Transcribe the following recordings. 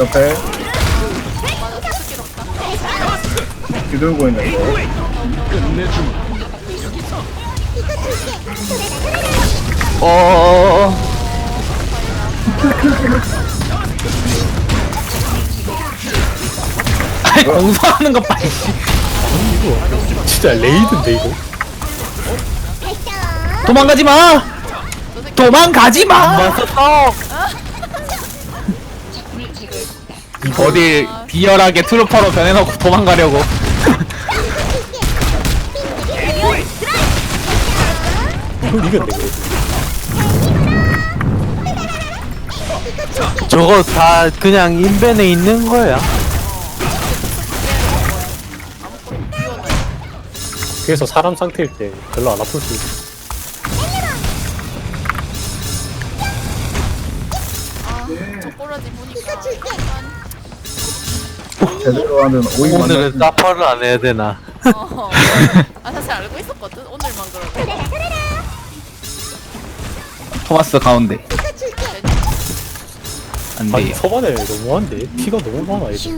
옆에 뒤돌고 있는 거. 어. 아니 공부하는 것 봐. 이씨. 진짜 레이드인데 이거 도망가지 마. 도망가지 마. 맞았어 어딜 비열하게 트루퍼로 변해놓고 도망가려고. 이걸 이겼네 이거 저거 다 그냥 인벤에 있는 거야. 그래서 사람 상태일 때 별로 안 아플 수 있어 아저 꼬라지 보니까 제대로 하는 오이 오늘은. 사퍼를 안 해야 되나? 어. 아 사실 알고 있었거든 오늘만 그러고 토마스 가운데. 안 아니 돼. 초반에 너무한데 피가 너무 많아 이거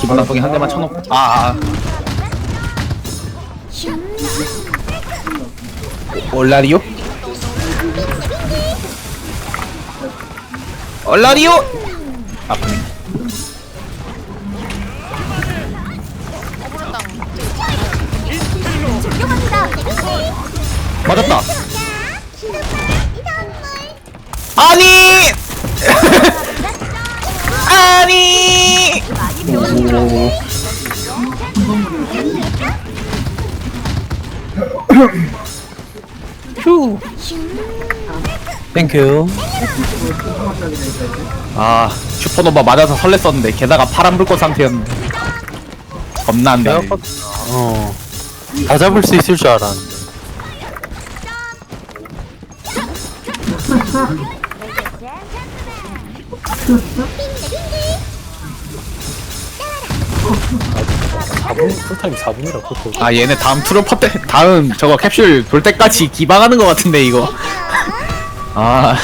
기분 나쁘게 한 대만 쳐놓고. 아. 아. 올라리오? 올라리오? 아프네. 맞았다. 아니! 아니! 오. 휴. 땡큐. 아, 슈퍼노바 맞아서 설렜었는데 게다가 파란 불꽃 상태였는데. 겁나 안 되네. 내가 어. 다 잡을 수 있을 줄 알았는데. 사 4분 풀타임 4분이라 그렇게 아, 얘네 다음 트루퍼 때, 다음 저거 캡슐 돌 때까지 기방하는 것 같은데, 이거. 아,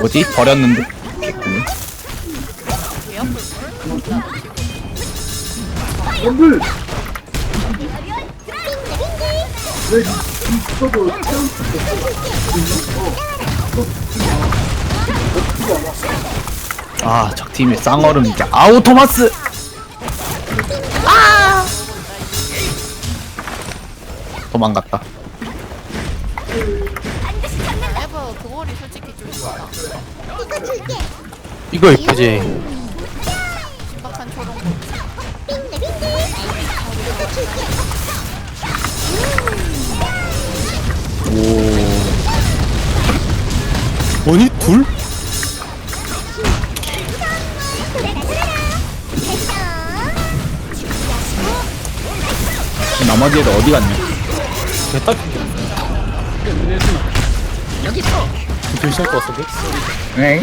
뭐지? 버렸는데. 개꿀. 오늘 아, 적팀의 쌍얼음 이제 아우 토마스. 아! 도망갔다. 에버 그 솔직히 좀 이거 이쁘지? 아니 둘? 나머지 애들 어디 갔냐? 딱 여기 시할 것 같은데? 네.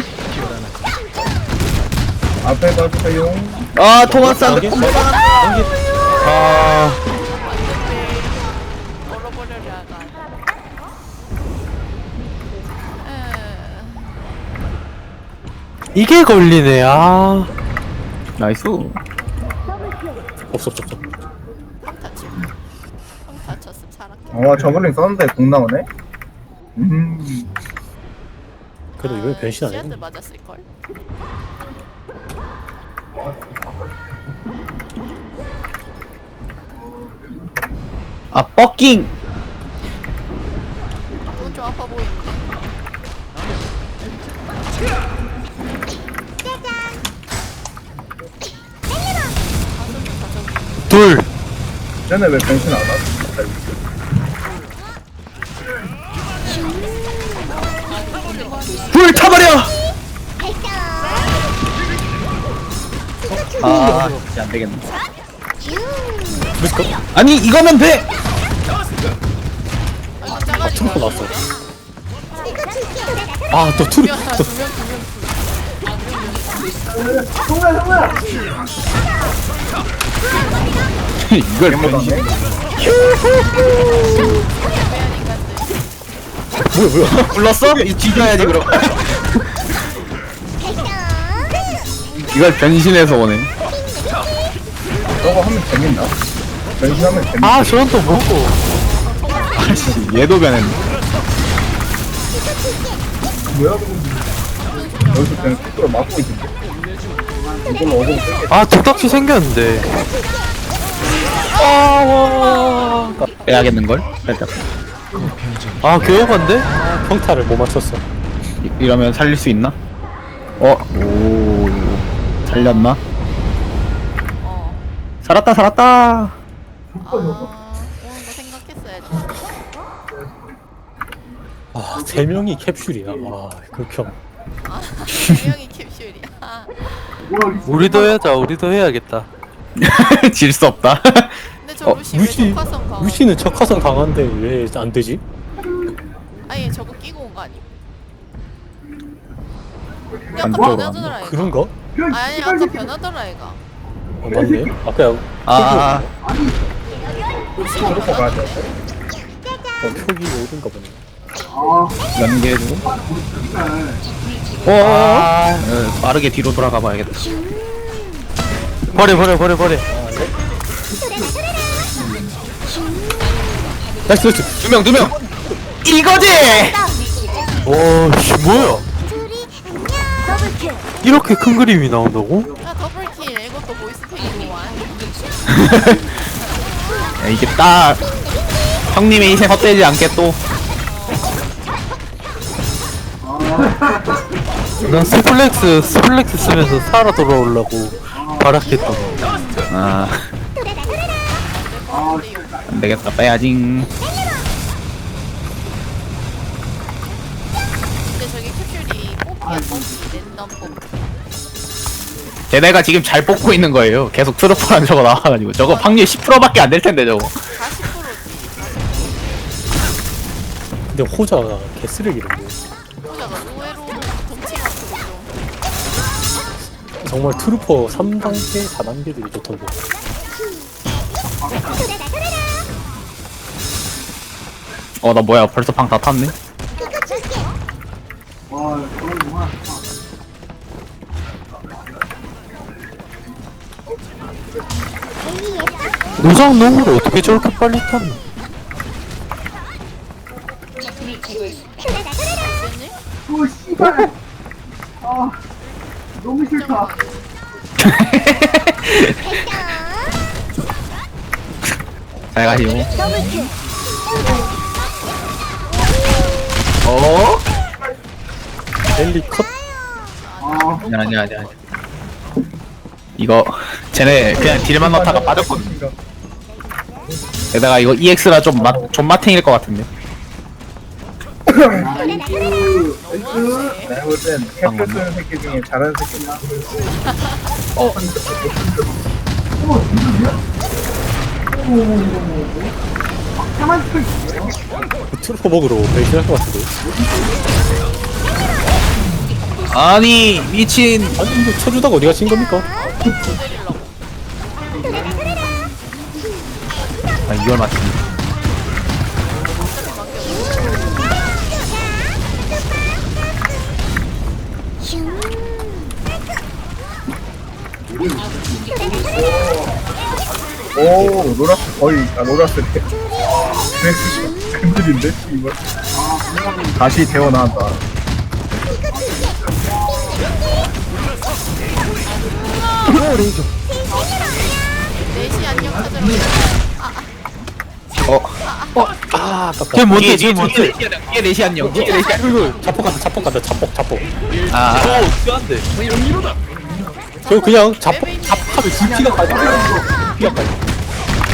앞에 봐주세요. 아, 토마스한테 넘기? 콤보 넘기? 아, 이게 걸리네, 아. 나이스. 없어 없어 없어 다치 형 다쳤음 살았게 어, 저번에 썼는데 공 나오네. 음. 그래도 이번엔 변신 안 했네 맞았을 걸? 아, 뻑킹! 눈좀 아파 보이는데 둘. 쟤네 왜 변신 안 하지? 불 타버려! 아 진짜 안 되겠네? 아니 이거면 돼 아, 트루퍼 나왔어. 아, 또 트루, 두명 또 이걸 변신 뭐야, 뭐야. 불렀어? 이 뒤져야지 그럼 이걸 변신해서 오네 저거 하면 재밌나? 변신하면 재밌나? 아 저건 또 뭐고 아씨 얘도 변했네 뭐야? 여기서 그냥 스스로 막고 있는데 이걸로 어금 끌게 아 독딱지 생겼는데 아와 빼야겠는걸? 살짝 아 교역한데? 평타를 못 맞췄어. 이- 이러면 살릴 수 있나? 어? 오 살렸나? 어. 살았다 살았다 아, 거 생각했어야지. 아, 세 명이 캡슐이야. 와, 극혐. 아, 세 명이 캡슐이야. 아, 우리도 해야자 우리도 해야겠다 질 수 없다 근데 저 어, 루시 왜 루시, 적화성 강한? 루시는 적화성 강한데 왜 안 되지? 아니 저거 끼고 온 거 아니? 아까 안쪽으로 변하더라 얘가. 그런가? 아니 아까 변하더라 얘가. 어, 맞네. 아까 아 트루퍼 가야 돼 어, 표기 오른가 보네. 연계해주고 어 어, 빠르게 뒤로 돌아가 봐야겠다 버려 버려 버려 버려 나이스, 나이스. 두 명 두 명 이거지! 오 씨 뭐야 이렇게 큰 그림이 나온다고? 더블킬 이것도 완. 야, 이게 딱 형님의 인생 헛되지 않게 또 난 스플렉스 스플렉스 쓰면서 살아 돌아오려고 바락했던 아, 안 되겠다, 빼야지. 근데 저기 캡슐이 뽑기야 뽑기 랜덤 뽑기. 쟤네가 지금 잘 뽑고 있는 거예요. 계속 트로퍼랑 저거 나와가지고. 저거 확률 10%밖에 안 될 텐데, 저거. 40% 근데 호자가 개쓰레기던데. 호자가 의외로 덩치가 크고 좀. 정말 트루퍼 3단계, 4단계들이 좋던데. 어, 나 뭐야, 벌써 방 다 탔네? 노장 놈으로 어떻게 저렇게 빨리 탔 노? 웬일? 잘 가시오. 어? 랠리 컷? 아니야, 아니야, 아니야. 아니야. 이거, 쟤네 그냥 딜만 넣다가 빠졌거든. 게다가 이거 EX라 좀 맛, 존맛탱일 것 같은데. 너무하네. 내가 볼땐 캡슐 쓰는 새끼 중에 잘하는 새끼 그 트루퍼 먹으러 배신할 것 같은데. 아니, 미친. 아니, 근데 쳐주다가 어디가 진 겁니까? 아, 이걸 맞추네. 오 노라스 거의 아 드레스 큰일인데 이거 다시 태어난다 넷이 안녕 하자. 어, 아, 아깝다. 걔 뭔데 뒤에, 뭔데 뒤에 넷이 안녕. 뒤에 넷이 안녕. 자폭 간다, 자폭 간다, 자폭, 자폭. 아, 안돼 저 그냥 자폭, 자폭하면 GP가 가지. GP가 가지.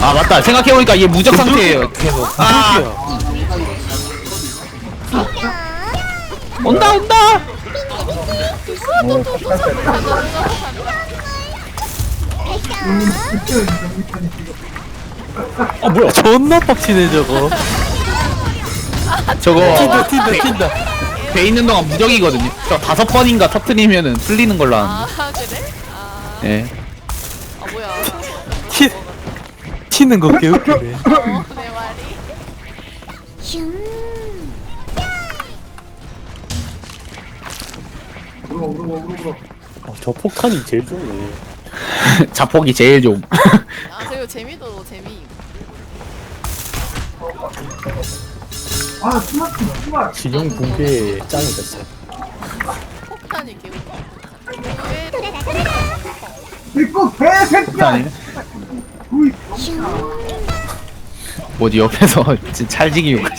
아, 맞다. 생각해보니까 얘 무적 상태예요. 계속 아. 온다, 온다! 아 뭐야 존나 빡치네 저거. 저거 튄다 튄다 튄다. 배 있는 동안 무적이거든요. 저 다섯 번인가 터트리면은 풀리는 걸로 아는데. 아 그래? 아, 예. 아 뭐야? 튀 튀는 거 개웃기네. 어, 내 말이. 아, 저 폭탄이 제일 좋네 자폭이 제일 좀. 아 그리고 재미도 재미. 진영 붕괴 짱이 됐어 폭 아니. 뭐지 옆에서 진짜 찰지기 말이?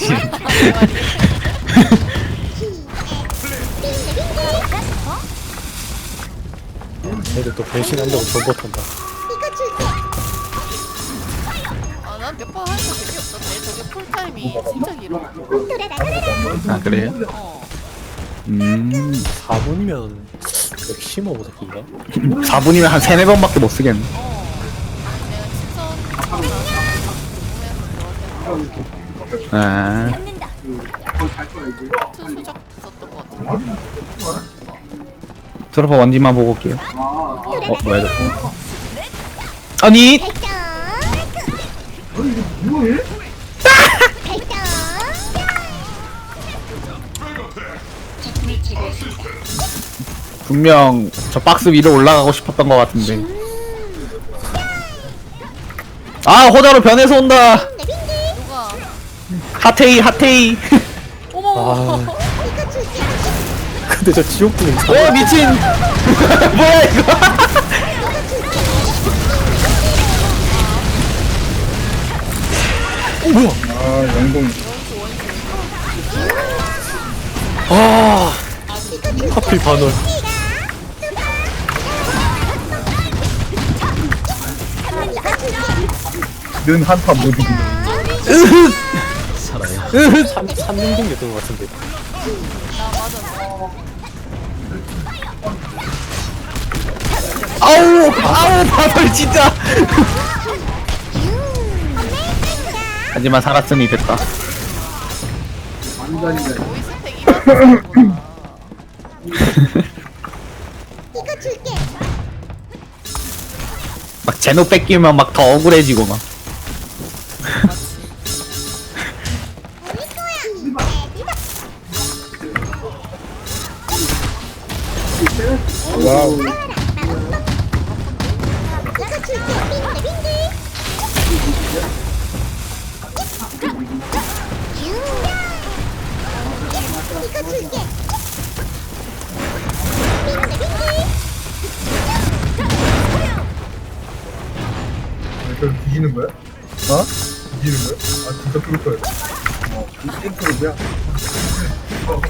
애들 또 변신하려고 존버 탄다 아 난 몇 번 하니까 재미없었네. 저게 풀타임이 진짜 길어. 아 그래요? 어. 음. 4분이면 115보다 긴가? 4분이면 한 3, 4번밖에 못 쓰겠네. 보면서 아. 원지만 보고 올게요. 어, 뭐야, 이거. 아니! 분명 저 박스 위로 올라가고 싶었던 것 같은데. 아, 호자로 변해서 온다! 누가? 핫테이! 어머. 아. 근데 저 지옥분이 오, 미친! 뭐야, 이거! 아 영동 아 하필 반월 는 한타 못 이기는 삼, 삼능동이었던 것 같은데 아우! 아우, 바들 진짜! 하지만 살았으니 됐다. 보이스팩 이만하구나. 막 제노 뺏기면 막 더 억울해지고 막. 그럼 뒤지는 거야? 어? 뒤지는 거야? 아 진짜 거야 어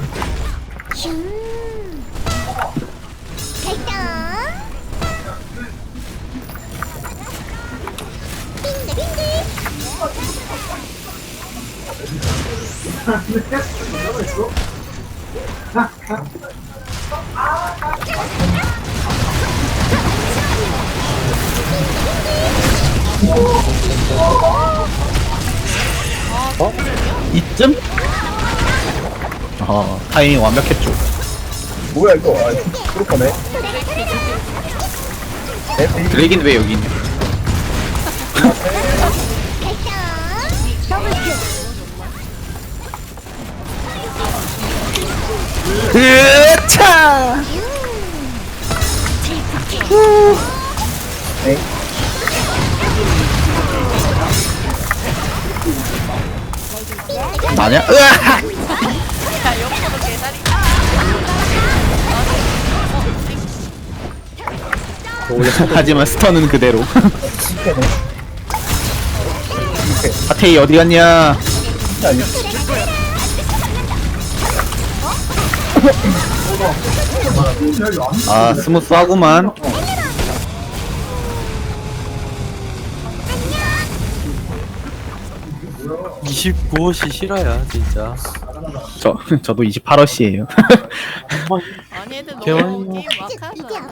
이쯤? 어, 타이밍 완벽했죠. 뭐야 이거 아 그럴 거네 드래긴 왜 여기 있냐? 나냐? 으아! 야 옆으로 개다리. 하지만 스턴은 그대로. 하테이 어디 갔냐? 아, 스무스하구만. 29호시 실화야 진짜. 저, 저도 28호씨에요. 아니 애들. 너무 게임 막 하잖아.